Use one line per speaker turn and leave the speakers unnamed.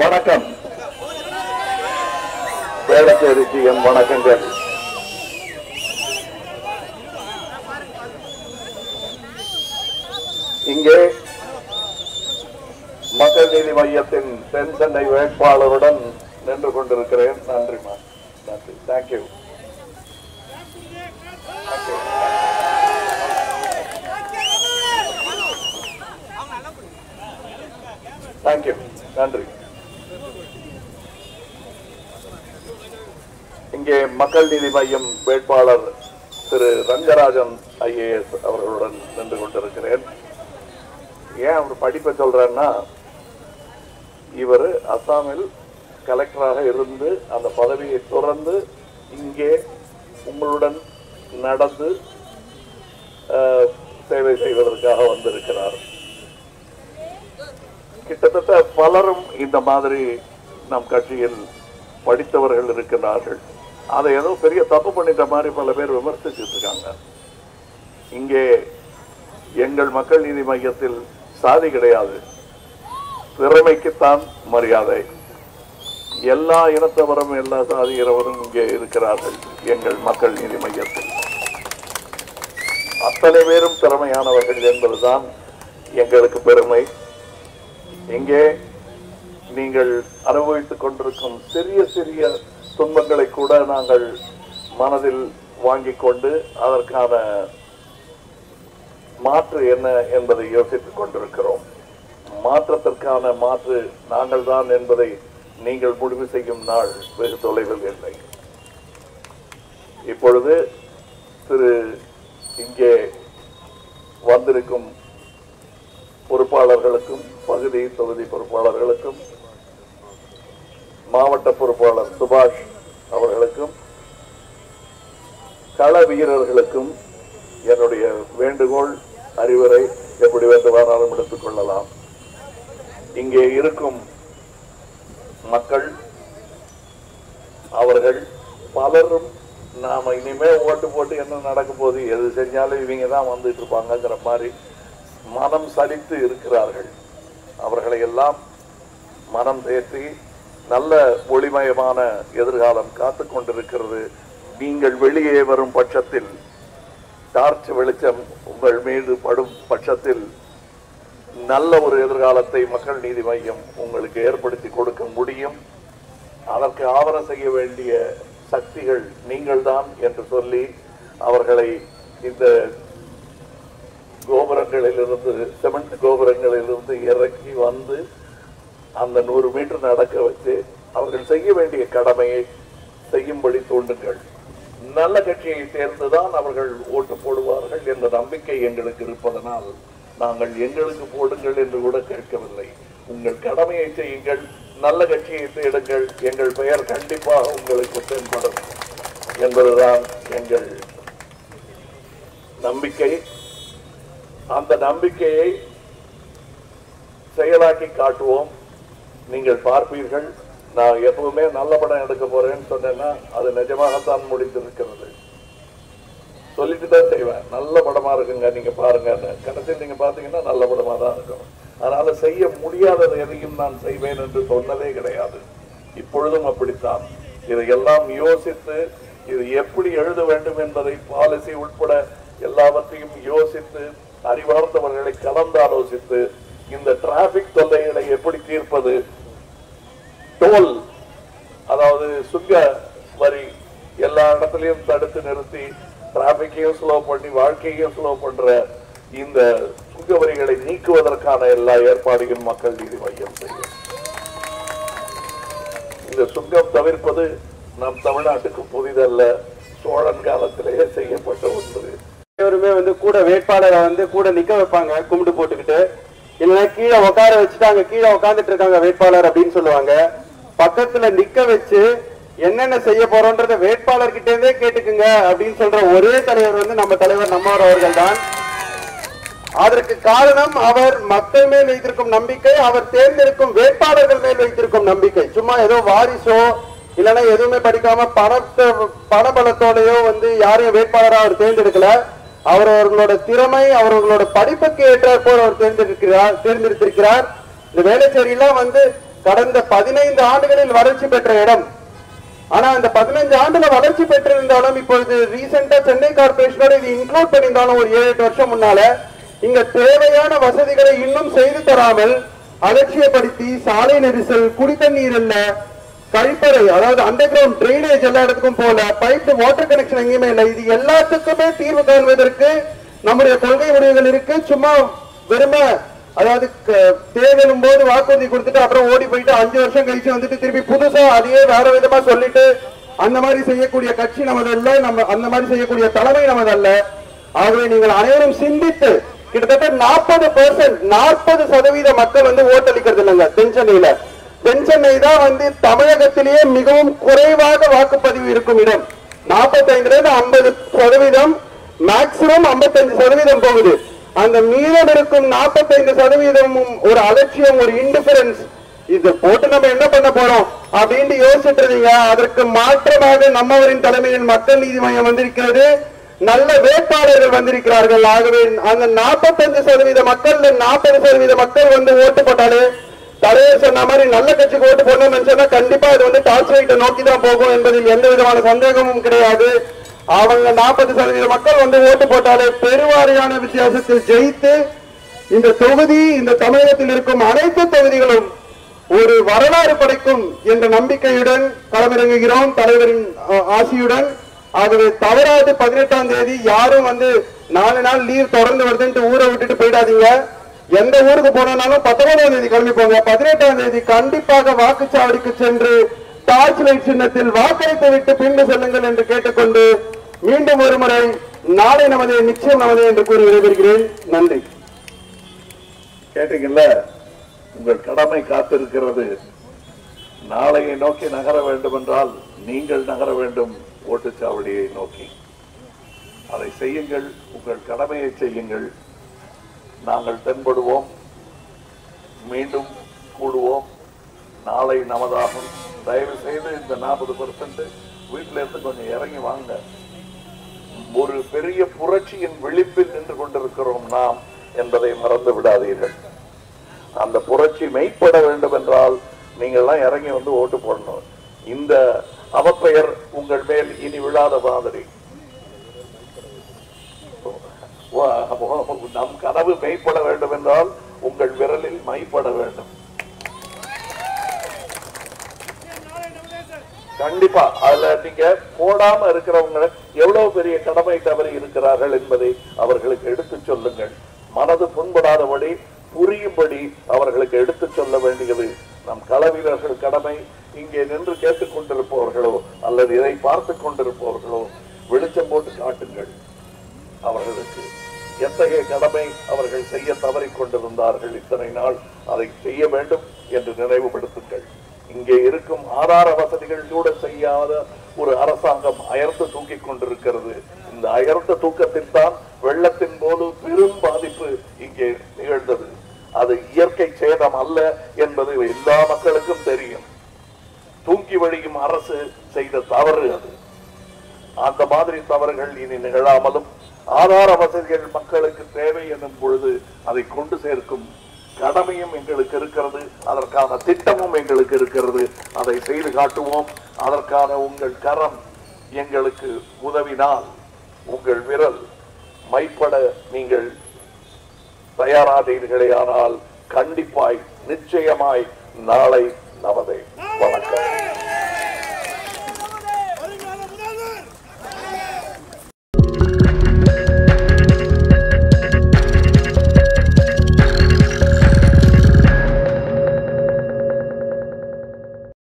வணக்கம். வேளச்சேரிக்கு என் வணக்கங்கள் இங்கே மக்கள் நீதி மையத்தின் தென் சென்னை வேட்பாளருடன் நின்று கொண்டிருக்கிறேன். நன்றிமா நன்றி. தேங்க்யூ தேங்க்யூ நன்றி. இங்கே மக்கள் நீதி மையம் வேட்பாளர் திரு ரங்கராஜன் ஐஏஎஸ் அவர்களுடன் நின்று கொண்டிருக்கிறேன். ஏன் அவர் படிப்பை சொல்றேன்னா இவர் அசாமில் கலெக்டராக இருந்து அந்த பதவியை துறந்து இங்கே உங்களுடன் நடந்து சேவை செய்வதற்காக வந்திருக்கிறார். கிட்டத்தட்ட பலரும் இந்த மாதிரி நம் கட்சியில் படித்தவர்கள் இருக்கிறார்கள். அதை ஏதோ பெரிய தப்பு பண்ணிட்ட மாதிரி பல பேர் விமர்சிச்சுட்டு இருக்காங்க. இங்கே எங்கள் மக்கள் நீதி மையத்தில் சாதி கிடையாது. திறமைக்குத்தான் மரியாதை. எல்லா இனத்தவரும் எல்லா சாதியினவரும் இங்கே இருக்கிறார்கள் எங்கள் மக்கள் நீதி மையத்தில். அத்தனை பேரும் திறமையானவர்கள் என்பதுதான் எங்களுக்கு பெருமை. இங்கே நீங்கள் அனுபவித்துக் கொண்டிருக்கும் சிறிய சிறிய துன்பங்களை கூட நாங்கள் மனதில் வாங்கிக் கொண்டு அதற்கான மாற்று என்ன என்பதை யோசித்துக் கொண்டிருக்கிறோம். மாற்றத்திற்கான மாற்று நாங்கள் தான் என்பதை நீங்கள் முடிவு செய்யும் நாள் வெகு தொலைவில் இல்லை. இப்பொழுது திரு இங்கே வந்திருக்கும் பொறுப்பாளர்களுக்கும் பகுதி தொகுதி பொறுப்பாளர்களுக்கும் மாவட்ட பொறுப்பாளர் சுபாஷ் அவர்களுக்கும் கள வீரர்களுக்கும் என்னுடைய வேண்டுகோள் அறிவுரை எப்படி வேண்டுமானாலும் எடுத்துக் கொள்ளலாம். இங்கே இருக்கும் மக்கள் அவர்கள் பலரும் நாம இனிமே ஓட்டு போட்டு என்ன நடக்க போகுது எது செஞ்சாலும் இவங்க தான் வந்துட்டு இருப்பாங்கிற மாதிரி மனம் சலித்து இருக்கிறார்கள். அவர்களை எல்லாம் மனம் தேற்றி நல்ல ஒளிமயமான எதிர்காலம் காத்து கொண்டிருக்கிறது. நீங்கள் வெளியே வரும் பட்சத்தில் டார்ச் வெளிச்சம் உங்கள் மீது படும் பட்சத்தில் நல்ல ஒரு எதிர்காலத்தை மக்கள் நீதி மையம் உங்களுக்கு ஏற்படுத்தி கொடுக்க முடியும். அதற்கு ஆவர செய்ய வேண்டிய சக்திகள் நீங்கள்தான் என்று சொல்லி அவர்களை இந்த கோபுரங்களிலிருந்து சிமெண்ட் கோபுரங்களிலிருந்து இறக்கி வந்து அந்த நூறு மீட்டர் நடக்க வச்சு அவர்கள் செய்ய வேண்டிய கடமையை செய்யும்படி தூண்டுங்கள். நல்ல கட்சியை சேர்ந்துதான் அவர்கள் ஓட்டு போடுவார்கள் என்ற நம்பிக்கை எங்களுக்கு இருப்பதனால் நாங்கள் எங்களுக்கு போடுங்கள் என்று கூட கேட்கவில்லை. உங்கள் கடமையை செய்யுங்கள் நல்ல கட்சியை தேடுங்கள் எங்கள் பெயர் கண்டிப்பாக உங்களுக்கு தென்படும். என்பதுதான் எங்கள் நம்பிக்கை. அந்த நம்பிக்கையை செயலாக்கி காட்டுவோம். நீங்கள் பார்ப்பீர்கள் நான் எப்பவுமே நல்ல படம் எடுக்க போறேன்னு சொன்னேன்னா அது நிஜமாகத்தான் முடிந்திருக்கிறது. சொல்லிட்டு தான் செய்வேன். நல்ல படமா இருக்குங்க நீங்க பாருங்க கடைசியில் நீங்க பாத்தீங்கன்னா நல்ல படமா தான் இருக்கும். அதனால செய்ய முடியாதது எதையும் நான் செய்வேன் என்று சொன்னதே கிடையாது. இப்பொழுதும் அப்படித்தான். இதையெல்லாம் யோசித்து இது எப்படி எழுத வேண்டும் என்பதை பாலிசி உட்பட எல்லாவற்றையும் யோசித்து அறிவார்ந்தவர்களை கலந்து ஆலோசித்து இந்த டிராபிக் தொல்லைகளை எப்படி தீர்ப்பது? டோல் அதாவது சுங்க வரி எல்லா இடத்துலையும் தடுத்து நிறுத்தி டிராபிக்கையும் ஸ்லோ பண்ணி வாழ்க்கையும் ஸ்லோ பண்ற இந்த சுங்க வரிகளை நீக்குவதற்கான எல்லா ஏற்பாடுகளும் மக்கள் நீதி மையம் செய்யும். இந்த சுங்கம் தவிர்ப்பது நம் தமிழ்நாட்டுக்கு புதிதல்ல சோழன் காலத்திலேயே செய்யப்பட்ட ஒன்று.
அனைவருமே வந்து கூட வேட்பாளரை வந்து கூட நிக்க வைப்பாங்க கும்பிட்டு போட்டுக்கிட்டு. இல்லைன்னா கீழே உட்கார வச்சுட்டு அங்க கீழே உட்காந்துட்டு இருக்காங்க வேட்பாளர் அப்படின்னு சொல்லுவாங்க. பக்கத்துல நிக்க வச்சு என்னென்ன செய்ய போறோன்றத வேட்பாளர் கிட்டே இருந்தே கேட்டுக்குங்க அப்படின்னு சொல்ற ஒரே தலைவர் வந்து நம்ம தலைவர் நம்மவர் அவர்கள் தான் அதற்கு காரணம் அவர் மக்கள் மேல் வைத்திருக்கும் நம்பிக்கை அவர் தேர்ந்தெடுக்கும் வேட்பாளர்கள் மேல் வைத்திருக்கும் நம்பிக்கை. சும்மா ஏதோ வாரிசோ இல்லைன்னா எதுவுமே படிக்காம பணத்தை பணபலத்தோடயோ வந்து யாரையும் வேட்பாளரா அவர் தேர்ந்தெடுக்கல. அவர் அவர்களோட திறமை அவர்களோட படிப்புக்கு ஏற்ற போல் அவர் தேர்ந்தெடுக்கிறார் தேர்ந்தெடுத்திருக்கிறார். இந்த வேலைச்சேரியெல்லாம் வந்து கடந்த பதினைந்து ஆண்டுகளில் வளர்ச்சி பெற்ற இடம். ஆனா அந்த பதினைந்து ஆண்டுல வளர்ச்சி பெற்றிருந்தாலும் இப்பொழுது ரீசெண்டா சென்னை கார்பரேஷனோட இது இன்க்ளூட் பண்ணியிருந்தாலும் ஒரு ஏழு எட்டு வருஷம் முன்னால இங்க தேவையான வசதிகளை இன்னும் செய்து தராமல் அலட்சியப்படுத்தி சாலை நெரிசல் குடித்தண்ணீர் இல்ல கழிப்பறை அதாவது அண்டர் கிரவுண்ட் ட்ரைனேஜ் எல்லா இடத்துக்கும் போல பைப் வாட்டர் கனெக்ஷன் எங்கேயுமே இல்லை. இது எல்லாத்துக்குமே தீர்வு காண்பதற்கு நம்முடைய கொள்கை முடிவுகள் இருக்கு. சும்மா வெறும அதாவது க- போது வாக்குறுதி கொடுத்துட்டு அப்புறம் ஓடி போயிட்டு அஞ்சு வருஷம் கழிச்சு வந்துட்டு திருப்பி புதுசா அதையே வேற விதமா சொல்லிட்டு அந்த மாதிரி செய்யக்கூடிய கட்சி நமது அல்ல நம்ம அந்த மாதிரி செய்யக்கூடிய தலைமை நமது அல்ல ஆகவே நீங்கள் அனைவரும் சிந்தித்து கிட்டத்தட்ட நாற்பது பெர்சன்ட் நாற்பது சதவீத மக்கள் வந்து ஓட்டளிக்கிறது இல்லைங்க தென்சென்னையில தென்சென்னை தான் வந்து தமிழகத்திலேயே மிகவும் குறைவாக வாக்குப்பதிவு இருக்கும் இடம். நாற்பத்தைந்துல இருந்து ஐம்பது சதவீதம் மேக்சிமம் 55 சதவீதம் போகுது. அந்த மீதம் இருக்கும் 45 சதவீதமும் ஒரு அலட்சியம் ஒரு இன்டிஃபரன்ஸ் இது போட்டு நம்ம என்ன பண்ண போறோம்? அப்படின்னு யோசிச்சுட்டு இருந்தீங்க. அதற்கு மாற்றமாக நம்மவரின் தலைமையில் மக்கள் நீதி மையம் வந்திருக்கிறது. நல்ல வேட்பாளர்கள் வந்திருக்கிறார்கள். ஆகவே அந்த 45% சதவீத மக்கள் நாற்பது சதவீத மக்கள் வந்து ஓட்டு போட்டாலே தலைவர் சொன்ன மாதிரி நல்ல கட்சிக்கு ஓட்டு போடணும்னு நினைச்சா கண்டிப்பா இது வந்து டார்ச் லைட்டை நோக்கி தான் போகும் என்பதில் எந்த விதமான சந்தேகமும் கிடையாது. அவங்க நாற்பது சதவீத மக்கள் வந்து ஓட்டு போட்டாலே பெருவாரியான வித்தியாசத்தில் ஜெயித்து இந்த தொகுதி இந்த தமிழகத்தில் இருக்கும் அனைத்து தொகுதிகளும் ஒரு வரலாறு படைக்கும் என்ற நம்பிக்கையுடன் களமிறங்குகிறோம் தலைவரின் ஆசியுடன். ஆகவே தவறாது பதினெட்டாம் தேதி யாரும் வந்து நாலு நாள் லீவ் தொடர்ந்து வருதுன்ட்டு ஊரை விட்டுட்டு போயிடாதீங்க. எந்த ஊருக்கு போனாலும் பத்தொன்பதாம் தேதி கிளம்பி போங்க பதினெட்டாம் தேதி கண்டிப்பாக வாக்குச்சாவடிக்கு சென்று டார்ச் லைட் சின்னத்தில் வாக்களித்து விட்டு பின்பு செல்லுங்கள் என்று கேட்டுக்கொண்டு மீண்டும் ஒரு முறை நாளை நமது நிச்சயம் நமது என்று கூறி விடைபெறுகிறேன். நன்றி.
கேட்டீங்கல்ல உங்கள் கடமை காத்திருக்கிறது. நாளையை நோக்கி நகர வேண்டும் என்றால் நீங்கள் நகர வேண்டும் ஓட்டுச்சாவடியை நோக்கி. அதை செய்யுங்கள் உங்கள் கடமையை செய்யுங்கள். நாங்கள் தென்படுவோம் மீண்டும் கூடுவோம். நாளை நமதாகும். தயவு செய்து இந்த நாற்பது பர்சன்ட் வீட்டில இருந்து கொஞ்சம் இறங்கி வாங்க. ஒரு பெரிய புரட்சியின் விழிப்பில் நின்று கொண்டிருக்கிறோம் நாம் என்பதை மறந்து விடாதீர்கள். அந்த புரட்சி மெய்ப்பட வேண்டும் என்றால் நீங்கள்லாம் இறங்கி வந்து ஓட்டு போடணும். இந்த அவப்பெயர் உங்கள் மேல் இனி விழாத மாதிரி வா- நம் கனவு மெய்ப்பட வேண்டும் என்றால் உங்கள் விரலில் மைப்பட வேண்டும். கண்டிப்பா. அதுல நீங்க போடாம இருக்கிறவங்க எவ்வளவு பெரிய கடமை தவறி இருக்கிறார்கள் என்பதை அவர்களுக்கு எடுத்துச் சொல்லுங்கள். மனது புண்படாதபடி புரியும்படி அவர்களுக்கு எடுத்துச் சொல்ல வேண்டியது. நம் களவீரர்கள் கடமை. இங்கே நின்று கேட்டுக் கொண்டிருப்பவர்களோ அல்லது இதை பார்த்து கொண்டிருப்பவர்களோ வெளிச்சம் போட்டு காட்டுங்கள். அவர்களுக்கு எத்தகைய கடமை அவர்கள் செய்ய தவறிக் கொண்டிருந்தார்கள் இத்தனை நாள்? அதை செய்ய வேண்டும் என்று நினைவுபடுத்துங்கள். இங்கே இருக்கும் ஆதார வசதிகள் கூட செய்யாத ஒரு அரசாங்கம் அயர்ந்து தூக்கிக் கொண்டிருக்கிறது. இந்த அயர்ந்த தூக்கத்தில் தான் வெள்ளத்தின் போது பெரும் பாதிப்பு இங்கே நிகழ்ந்தது. அது இயற்கை சேதம் அல்ல என்பது எல்லா மக்களுக்கும் தெரியும். தூங்கி வழியும் அரசு செய்த தவறு அது. அந்த மாதிரி தவறுகள் இனி நிகழாமலும் ஆதார வசதிகள் மக்களுக்கு தேவை என்னும் பொழுது அதை கொண்டு சேர்க்கும் கடமையும் எங்களுக்கு இருக்கிறது. அதற்கான திட்டமும் எங்களுக்கு இருக்கிறது. அதை செய்து காட்டுவோம். அதற்கான உங்கள் கரம் எங்களுக்கு உதவினால் உங்கள் விரல் மைப்பட நீங்கள் தயாரானீர்களே ஆனால் கண்டிப்பாய் நிச்சயமாய் நாளை நமதே. வணக்கம்.